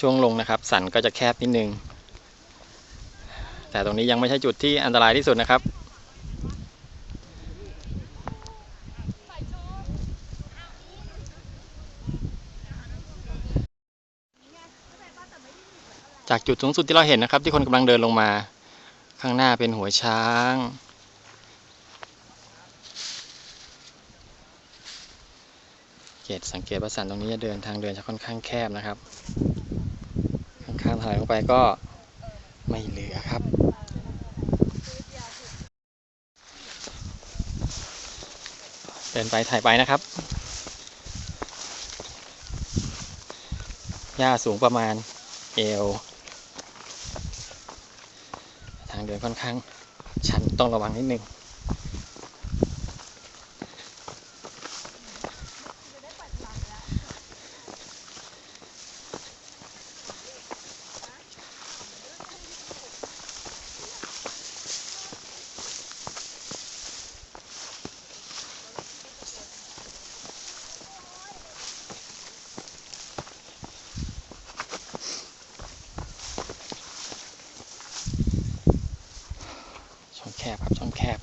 ช่วงลงนะครับ สันก็จะแคบนิดนึง แต่ตรงนี้ยังไม่ใช่จุดที่อันตรายที่สุดนะครับจากจุดสูงสุดที่เราเห็นนะครับ ที่คนกำลังเดินลงมา ข้างหน้าเป็นหัวช้าง เกตสังเกตว่าสันตรงนี้จะเดินทางเดินจะค่อนข้างแคบนะครับ ข้างๆถอยลงไปก็ไม่เหลือครับ เดินไปถ่ายไปนะครับ หญ้าสูงประมาณเอว ทางเดินค่อนข้างชันต้องระวังนิดนึง แคบครับช่องแคบ